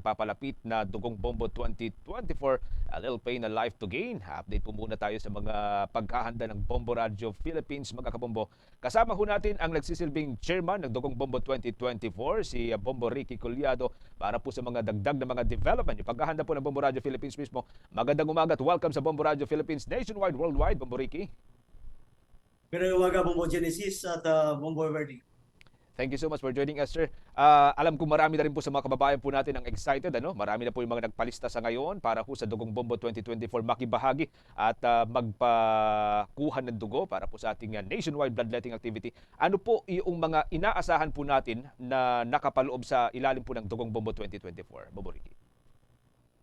papalapit na Dugong Bombo 2024, a little pain, a life to gain. Update po muna tayo sa mga paghahanda ng Bombo Radio Philippines, mga kabombo. Kasama ho natin ang nagsisilbing chairman ng Dugong Bombo 2024, si Bombo Ricky Culiado, para po sa mga dagdag na mga development. Yung paghahanda po ng Bombo Radio Philippines mismo. Magandang umaga at welcome sa Bombo Radio Philippines nationwide, worldwide, Bombo Ricky. Pero umaga Bombo Genesis at uh, Bombo Verde. Thank you so much for joining us, sir. Ah, alam ko marami na rin po sa mga kababayan po natin ang excited. Ano? Marami na po yung mga nagpalista sa ngayon para po sa Dugong Bombo 2024 makibahagi at ah, magpakuha ng dugo para po sa ating ah, nationwide bloodletting activity. Ano po yung mga inaasahan po natin na nakapaloob sa ilalim po ng Dugong Bombo 2024? Bobo Ricky.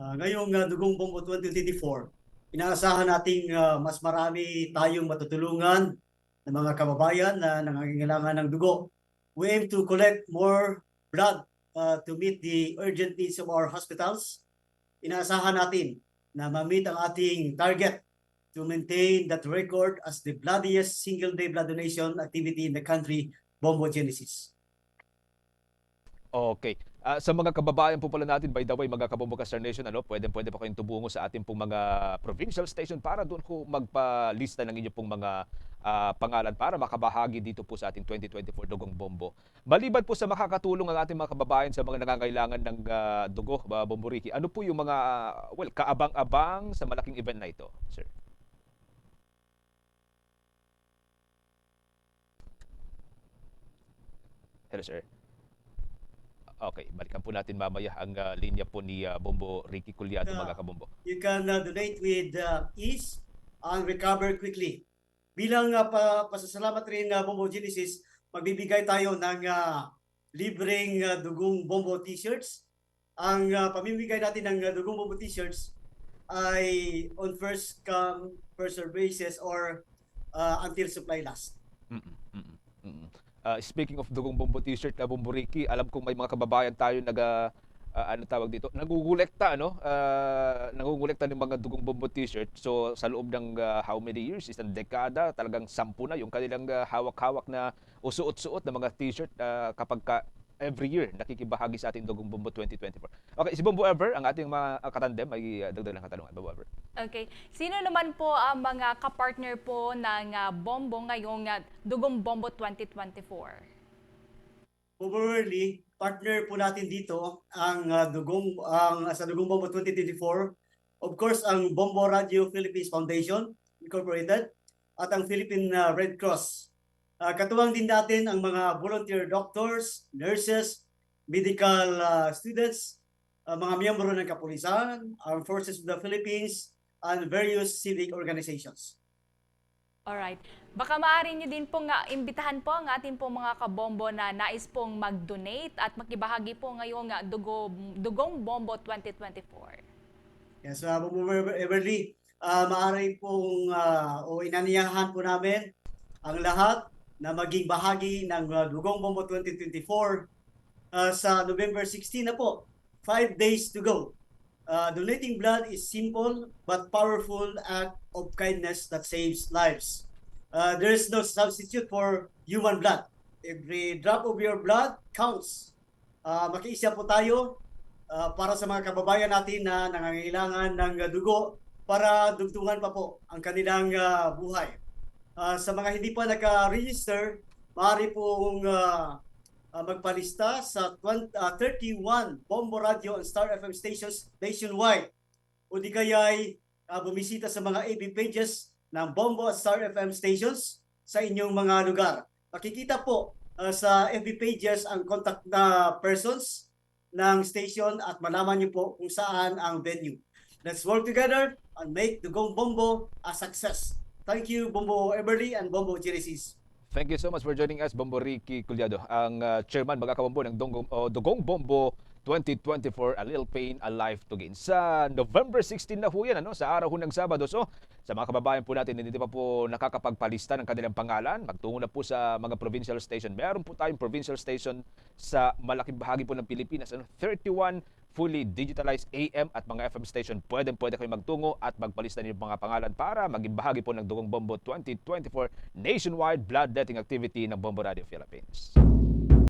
Uh, ngayong uh, Dugong Bombo 2024, inaasahan nating uh, mas marami tayong matutulungan ng mga kababayan na nangangailangan ng dugo. We aim to collect more blood uh, to meet the urgent needs of our hospitals. Inaasahan natin na ma-meet ang ating target to maintain that record as the bloodiest single-day blood donation activity in the country, Bombo Genesis. Okay. Ah, sa mga kababayan po pala natin, by the way, mga kabombo Star Nation, ano, pwede, pwede pa kayong tubungo sa ating pong mga provincial station para doon ko magpalista ng inyo pong mga ah, pangalan para makabahagi dito po sa ating 2024 Dugong Bombo. Maliban po sa makakatulong ang ating mga kababayan sa mga nangangailangan ng ah, dugo, uh, Bombo Ricky, ano po yung mga, ah, well, kaabang-abang sa malaking event na ito, sir? Hello, sir. Okay, balikan po natin mamaya ang ah, linya po ni ah, Bombo Ricky Culiado, Yeah. mga kabombo. you can uh, donate with uh, ease and recover quickly. Bilang uh, pa, pasasalamat rin uh, Bombo Genesis, magbibigay tayo ng uh, libreng uh, dugong Bombo t-shirts. Ang uh, pamimigay natin ng uh, dugong Bombo t-shirts ay on first come, first served basis or uh, until supply last. Mm-mm, mm-mm, mm-mm. Ah, speaking of dugong bombo t-shirt na bombo Ricky, alam kong may mga kababayan tayo nag ah, ano tawag dito, nagugulekta ano, Ah, nagugulekta ng mga dugong bombo t-shirt. So sa loob ng ah, how many years, isang dekada, talagang sampu na yung kanilang ah, hawak-hawak na usuot-suot na mga t-shirt ah, kapag ka every year nakikibahagi sa ating dugong bombo 2024. Okay, si Bombo Ever, ang ating mga katandem, ay uh, dagdag ng katanungan. Bombo Ever. Okay. Sino naman po ang mga kapartner po ng ah, Bombo ngayong ah, Dugong Bombo 2024? Overly, partner po natin dito ang uh, dugong ang sa Dugong Bombo 2024. Of course, ang Bombo Radio Philippines Foundation Incorporated at ang Philippine uh, Red Cross. Uh, katuwang din natin ang mga volunteer doctors, nurses, medical uh, students, uh, mga miyembro ng kapulisan, Armed Forces of the Philippines, and various civic organizations. Alright. Baka maaari nyo din pong ah, imbitahan po ang ating pong mga kabombo na nais pong mag-donate at makibahagi po ngayong ah, Dugo, Dugong Bombo 2024. Yes, uh, Everly, uh, maaari pong uh, o inaniyahan po namin ang lahat na maging bahagi ng uh, Dugong Bombo 2024 uh, sa November 16 na po. Five days to go. Uh, donating blood is simple but powerful act of kindness that saves lives. Uh, there is no substitute for human blood. Every drop of your blood counts. Uh, makiisa po tayo uh, para sa mga kababayan natin na nangangailangan ng dugo para dugtungan pa po ang kanilang uh, buhay. Uh, sa mga hindi pa naka-register, maaari pong uh, magpalista sa 20, uh, 31 Bombo Radio and Star FM stations nationwide. O di kaya ay uh, bumisita sa mga AB pages ng Bombo at Star FM stations sa inyong mga lugar. Makikita po uh, sa FB pages ang contact na persons ng station at malaman niyo po kung saan ang venue. Let's work together and make the Gong Bombo a success. Thank you, Bombo Everly and Bombo Genesis. Thank you so much for joining us, Bombo Ricky Culiado, ang uh, chairman mga kabombo ng Dugong, oh, Dugong Bombo 2024, A Little Pain, A Life to Gain. Sa November 16 na ho yan, ano, sa araw ng Sabado. So, sa mga kababayan po natin, hindi pa po nakakapagpalista ng kanilang pangalan, magtungo na po sa mga provincial station. Meron po tayong provincial station sa malaking bahagi po ng Pilipinas. Ano, 31 fully digitalized AM at mga FM station. Pwede pwede kayo magtungo at magpalista niyo mga pangalan para maging bahagi po ng Dugong Bombo 2024 nationwide bloodletting activity ng Bombo Radio Philippines.